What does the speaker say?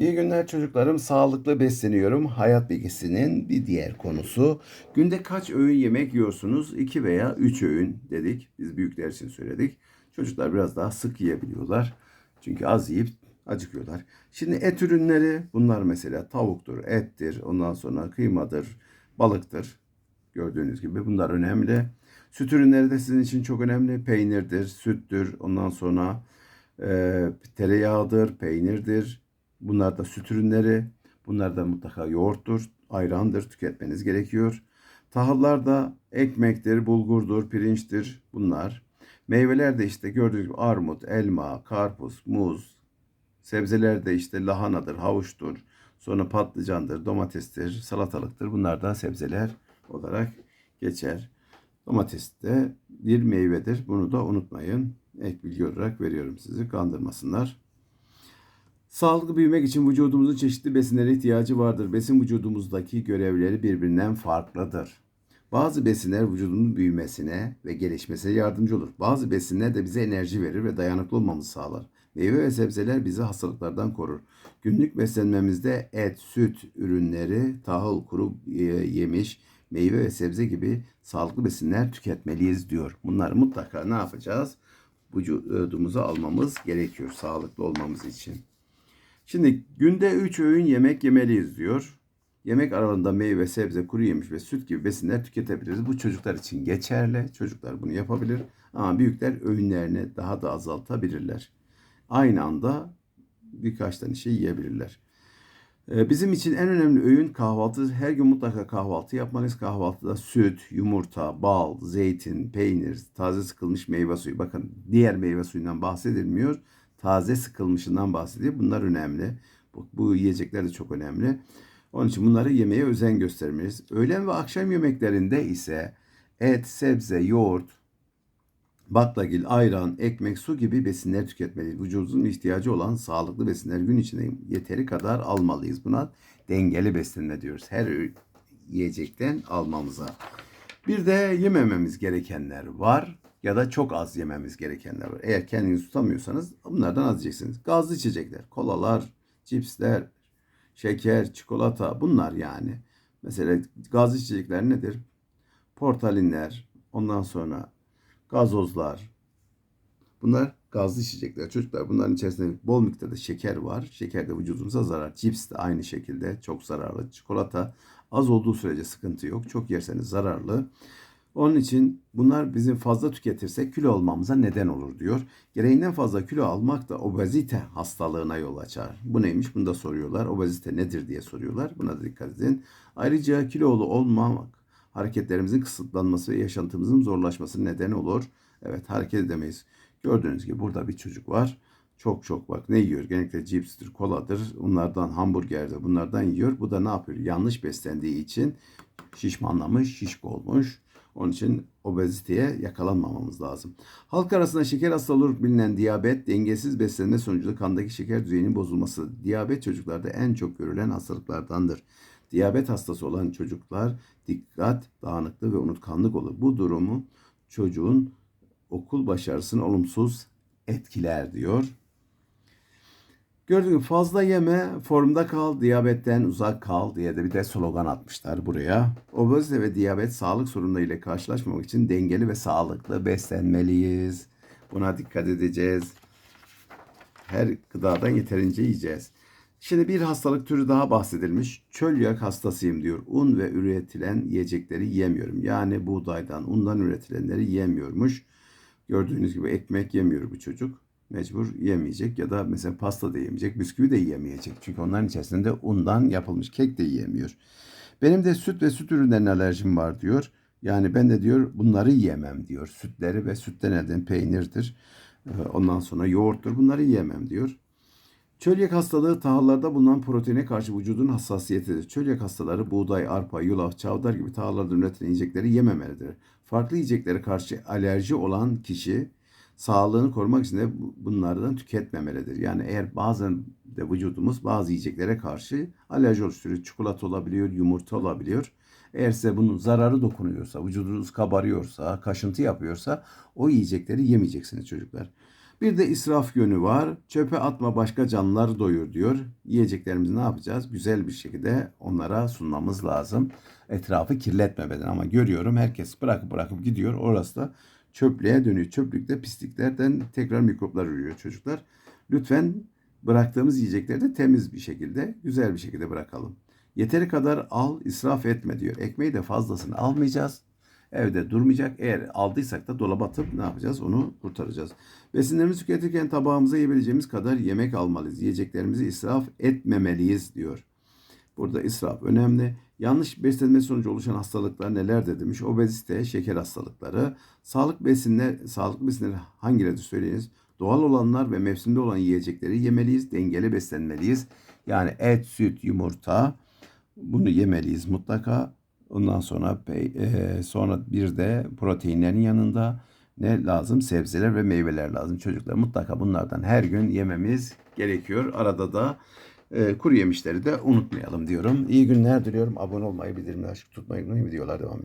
İyi günler çocuklarım. Sağlıklı besleniyorum. Hayat bilgisinin bir diğer konusu. Günde kaç öğün yemek yiyorsunuz? 2 veya 3 öğün dedik. Biz büyükler için söyledik. Çocuklar biraz daha sık yiyebiliyorlar. Çünkü az yiyip acıkıyorlar. Şimdi et ürünleri bunlar mesela tavuktur, ettir, ondan sonra kıymadır, balıktır. Gördüğünüz gibi bunlar önemli. Süt ürünleri de sizin için çok önemli. Peynirdir, süttür, ondan sonra e, tereyağıdır, peynirdir. Bunlar da süt ürünleri. Bunlar da mutlaka yoğurttur, ayrandır tüketmeniz gerekiyor. Tahıllar da ekmektir, bulgurdur, pirinçtir bunlar. Meyveler de işte gördüğünüz gibi armut, elma, karpuz, muz. Sebzeler de işte lahanadır, havuçtur. Sonra patlıcandır, domatestir, salatalıktır. Bunlar da sebzeler olarak geçer. Domates de bir meyvedir. Bunu da unutmayın. Ek bilgi olarak veriyorum sizi. Kandırmasınlar. Sağlıklı büyümek için vücudumuzun çeşitli besinlere ihtiyacı vardır. Besin vücudumuzdaki görevleri birbirinden farklıdır. Bazı besinler vücudun büyümesine ve gelişmesine yardımcı olur. Bazı besinler de bize enerji verir ve dayanıklı olmamızı sağlar. Meyve ve sebzeler bizi hastalıklardan korur. Günlük beslenmemizde et, süt ürünleri, tahıl, kuru e, yemiş, meyve ve sebze gibi sağlıklı besinler tüketmeliyiz diyor. Bunları mutlaka ne yapacağız? Vücudumuza almamız gerekiyor sağlıklı olmamız için. Şimdi günde 3 öğün yemek yemeliyiz diyor. Yemek aralarında meyve, sebze, kuru yemiş ve süt gibi besinler tüketebiliriz. Bu çocuklar için geçerli. Çocuklar bunu yapabilir. Ama büyükler öğünlerini daha da azaltabilirler. Aynı anda birkaç tane şey yiyebilirler. Ee, Bizim için en önemli öğün kahvaltı. Her gün mutlaka kahvaltı yapmalıyız. Kahvaltıda süt, yumurta, bal, zeytin, peynir, taze sıkılmış meyve suyu. Bakın diğer meyve suyundan bahsedilmiyor. Taze sıkılmışından bahsediyor. Bunlar önemli. Bu, bu yiyecekler de çok önemli. Onun için bunları yemeye özen göstermeliyiz. Öğlen ve akşam yemeklerinde ise et, sebze, yoğurt, baklagil, ayran, ekmek, su gibi besinler tüketmeliyiz. Vücudumuzun ihtiyacı olan sağlıklı besinler gün içinde yeteri kadar almalıyız. Buna dengeli beslenme diyoruz. Her yiyecekten almamıza. Bir de yemememiz gerekenler var ya da çok az yememiz gerekenler var. Eğer kendinizi tutamıyorsanız bunlardan az yiyeceksiniz. Gazlı içecekler, kolalar, cipsler, şeker, çikolata bunlar yani. Mesela gazlı içecekler nedir? Portalinler, ondan sonra gazozlar. Bunlar gazlı içecekler. Çocuklar bunların içerisinde bol miktarda şeker var. Şeker de vücudumuza zarar. Cips de aynı şekilde çok zararlı. Çikolata az olduğu sürece sıkıntı yok. Çok yerseniz zararlı. Onun için bunlar bizim fazla tüketirsek kilo almamıza neden olur diyor. Gereğinden fazla kilo almak da obezite hastalığına yol açar. Bu neymiş? Bunu da soruyorlar. Obezite nedir diye soruyorlar. Buna da dikkat edin. Ayrıca kilolu olmamak hareketlerimizin kısıtlanması ve yaşantımızın zorlaşması neden olur. Evet hareket edemeyiz. Gördüğünüz gibi burada bir çocuk var. Çok çok bak ne yiyor? Genellikle cipstir, koladır. Bunlardan hamburgerdir. Bunlardan yiyor. Bu da ne yapıyor? Yanlış beslendiği için şişmanlamış, şişko olmuş. Onun için obeziteye yakalanmamamız lazım. Halk arasında şeker hastalığı bilinen diyabet, dengesiz beslenme sonucu kandaki şeker düzeyinin bozulması. Diyabet çocuklarda en çok görülen hastalıklardandır. Diyabet hastası olan çocuklar dikkat, dağınıklığı ve unutkanlık olur. Bu durumu çocuğun okul başarısını olumsuz etkiler diyor. Gördüğünüz gibi fazla yeme, formda kal, diyabetten uzak kal diye de bir de slogan atmışlar buraya. Obezite ve diyabet sağlık sorunlarıyla karşılaşmamak için dengeli ve sağlıklı beslenmeliyiz. Buna dikkat edeceğiz. Her gıdadan yeterince yiyeceğiz. Şimdi bir hastalık türü daha bahsedilmiş. Çölyak hastasıyım diyor. Un ve üretilen yiyecekleri yemiyorum. Yani buğdaydan, undan üretilenleri yemiyormuş. Gördüğünüz gibi ekmek yemiyor bu çocuk. Mecbur yemeyecek ya da mesela pasta da yemeyecek, bisküvi de yiyemeyecek. Çünkü onların içerisinde undan yapılmış kek de yiyemiyor. Benim de süt ve süt ürünlerine alerjim var diyor. Yani ben de diyor bunları yiyemem diyor. Sütleri ve sütten elde peynirdir. Ee, Ondan sonra yoğurttur bunları yiyemem diyor. Çölyak hastalığı tahıllarda bulunan proteine karşı vücudun hassasiyetidir. Çölyak hastaları buğday, arpa, yulaf, çavdar gibi tahıllardan üretilen yiyecekleri yememelidir. Farklı yiyeceklere karşı alerji olan kişi sağlığını korumak için de bu- bunlardan tüketmemelidir. Yani eğer bazen de vücudumuz bazı yiyeceklere karşı alerji oluşturuyor. Çikolata olabiliyor, yumurta olabiliyor. Eğer size bunun zararı dokunuyorsa, vücudunuz kabarıyorsa, kaşıntı yapıyorsa o yiyecekleri yemeyeceksiniz çocuklar. Bir de israf yönü var. Çöpe atma başka canlıları doyur diyor. Yiyeceklerimizi ne yapacağız? Güzel bir şekilde onlara sunmamız lazım. Etrafı kirletmemeden ama görüyorum herkes bırakıp bırakıp gidiyor. Orası da çöplüğe dönüyor. Çöplükte pisliklerden tekrar mikroplar ürüyor çocuklar. Lütfen bıraktığımız yiyecekleri de temiz bir şekilde, güzel bir şekilde bırakalım. Yeteri kadar al, israf etme diyor. Ekmeği de fazlasını almayacağız. Evde durmayacak. Eğer aldıysak da dolaba atıp ne yapacağız? Onu kurtaracağız. Besinlerimizi tüketirken tabağımıza yiyebileceğimiz kadar yemek almalıyız. Yiyeceklerimizi israf etmemeliyiz diyor. Burada israf önemli. Yanlış beslenme sonucu oluşan hastalıklar nelerdir demiş. Obezite, şeker hastalıkları. Sağlık besinler, sağlıklı besinler hangileri söyleyiniz? Doğal olanlar ve mevsimde olan yiyecekleri yemeliyiz. Dengeli beslenmeliyiz. Yani et, süt, yumurta bunu yemeliyiz mutlaka. Ondan sonra e, sonra bir de proteinlerin yanında ne lazım? Sebzeler ve meyveler lazım. Çocuklar mutlaka bunlardan her gün yememiz gerekiyor. Arada da e, kuru yemişleri de unutmayalım diyorum. İyi günler diliyorum. Abone olmayı, bildirimleri açık tutmayı unutmayın. Videolar devam ediyor.